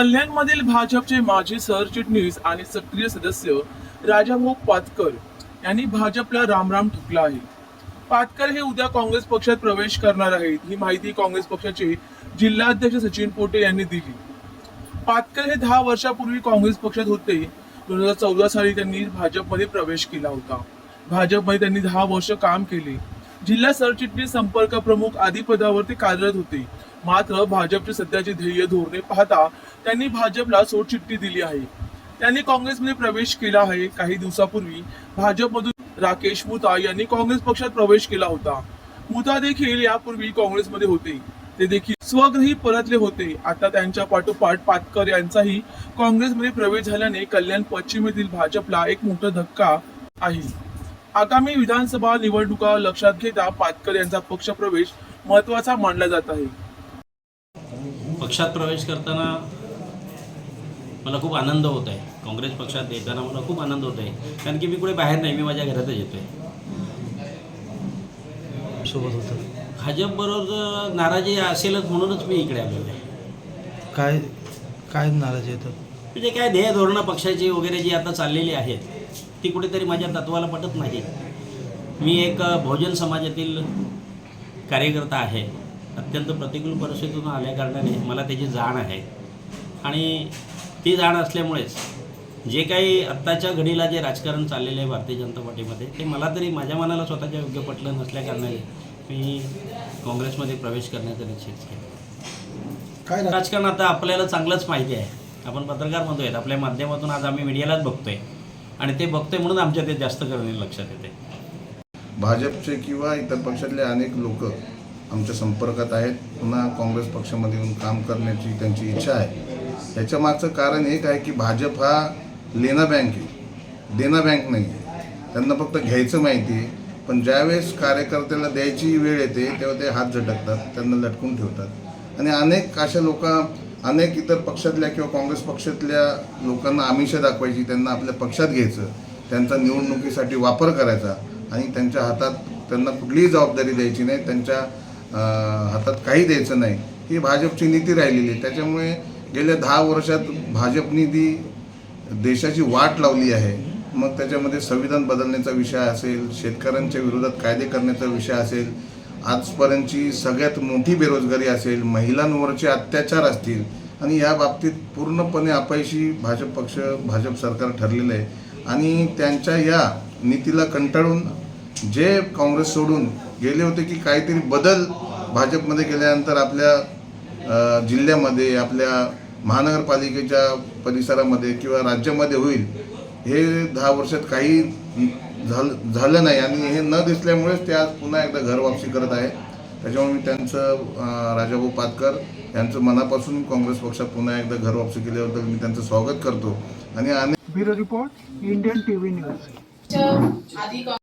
कल्याणमधील भाजपचे माजी सरचिटणीस आणि सक्रिय सदस्य राजाभाऊ पातकर यांनी भाजपला रामराम ठुकला आहे. पातकर हे उद्या काँग्रेस पक्षात प्रवेश करणार आहेत ही माहिती काँग्रेस पक्षाचे जिल्हाध्यक्ष सचिन पोटे यांनी दिली. पातकर हे दहा वर्षापूर्वी काँग्रेस पक्षात होते. दोन हजार चौदा साली त्यांनी भाजपमध्ये प्रवेश केला होता. भाजपमध्ये त्यांनी दहा वर्ष काम केले. जिल्हा सरचिटणीस संपर्क प्रमुख आदी पदावर ते कार्यरत होते. मात्र भाजपचे सध्याचे ध्येय धोरणे पाहता त्यांनी भाजपला सोडचिठ्ठी दिली आहे. त्यांनी काँग्रेसमध्ये प्रवेश केला आहे. काही दिवसापूर्वी भाजपमधून राकेश मुता यांनी काँग्रेस पक्षात प्रवेश केला होता. मुता देखील यापूर्वी काँग्रेसमध्ये होते. ते देखील स्वगृही परतले होते. आता त्यांच्या पाठोपाठ पाटकर यांचाही काँग्रेसमध्ये प्रवेश झाल्याने कल्याण पश्चिमेतील भाजपला एक मोठा धक्का आहे. आगामी विधानसभा निवडणुका लक्षात घेता पाटकर यांचा पक्षप्रवेश महत्त्वाचा मानला जात आहे. पक्षात प्रवेश करताना मला खूप आनंद होत आहे. काँग्रेस पक्षात येताना मला खूप आनंद होत आहे. कारण की मी कुठे बाहेर नाही मी माझ्या घरातच येतो आहे सोबत होतं. भाजपबरोबर नाराजी असेलच म्हणूनच मी इकडे आलेलो आहे. काय काय नाराजी येतं म्हणजे काय ध्येय धोरणं पक्षाची वगैरे जी आता चाललेली आहेत ती कुठेतरी माझ्या तत्वाला पटत नाही. मी एक बहुजन समाजातील कार्यकर्ता आहे. अत्यंत प्रतिकूल परिस्थितीतून आल्या कारणाने मला त्याची जाण आहे. आणि ती जाण असल्यामुळेच जे काही आत्ताच्या घडीला जे राजकारण चाललेलं आहे भारतीय जनता पार्टीमध्ये ते मला तरी माझ्या मनाला स्वतःच्या योग्य पटलं नसल्या कारणाने मी काँग्रेसमध्ये प्रवेश करण्याचा निश्चित केला. काय राजकारण आता आपल्याला चांगलंच माहिती आहे. आपण पत्रकार म्हणतोय आपल्या माध्यमातून आज आम्ही मीडियालाच बघतोय. आणि ते बघतोय म्हणून आमच्या ते जास्त करणे लक्षात येते. भाजपचे किंवा इतर पक्षातले अनेक लोक आमच्या संपर्कात आहेत. पुन्हा काँग्रेस पक्षामध्ये येऊन काम करण्याची त्यांची इच्छा आहे. याच्या मागचं कारण एक आहे की भाजप हा लेना बँक आहे. देना बँक नाही आहे. त्यांना फक्त घ्यायचं माहिती आहे. पण ज्यावेळेस कार्यकर्त्याला द्यायची वेळ येते तेव्हा ते हात झटकतात त्यांना लटकून ठेवतात. आणि अनेक अशा लोक अनेक इतर पक्षातल्या किंवा काँग्रेस पक्षातल्या लोकांना आमिष दाखवायची त्यांना आपल्या पक्षात घ्यायचं त्यांचा निवडणुकीसाठी वापर करायचा आणि त्यांच्या हातात त्यांना कुठलीही जबाबदारी द्यायची नाही. त्यांच्या हातात काही द्यायचं नाही. ही भाजपची नीती राहिलेली आहे. त्याच्यामुळे गेल्या दहा वर्षात भाजपनी ती देशाची वाट लावली आहे. मग त्याच्यामध्ये संविधान बदलण्याचा विषय असेल शेतकऱ्यांच्या विरोधात कायदे करण्याचा विषय असेल आजपर्यंतची सगळ्यात मोठी बेरोजगारी असेल महिलांवरचे अत्याचार असतील आणि या बाबतीत पूर्णपणे अपयशी भाजप पक्ष भाजप सरकार ठरलेलं आहे. आणि त्यांच्या या नीतीला कंटाळून जे काँग्रेस सोडून गेले होते की काहीतरी बदल भाजपमध्ये गेल्यानंतर आपल्या जिल्ह्यामध्ये आपल्या महानगरपालिकेच्या परिसरामध्ये किंवा राज्यामध्ये होईल हे दहा वर्षात काही झालं झालं नाही आणि हे न दिसल्यामुळेच ते आज पुन्हा एकदा घर वापसी करत आहे. त्याच्यामुळे मी त्यांचं राजाभाऊ पातकर यांचं मनापासून काँग्रेस पक्षात पुन्हा एकदा घर वापसी केल्याबद्दल मी त्यांचं स्वागत करतो. आणि अनेक bureau report Indian TV news.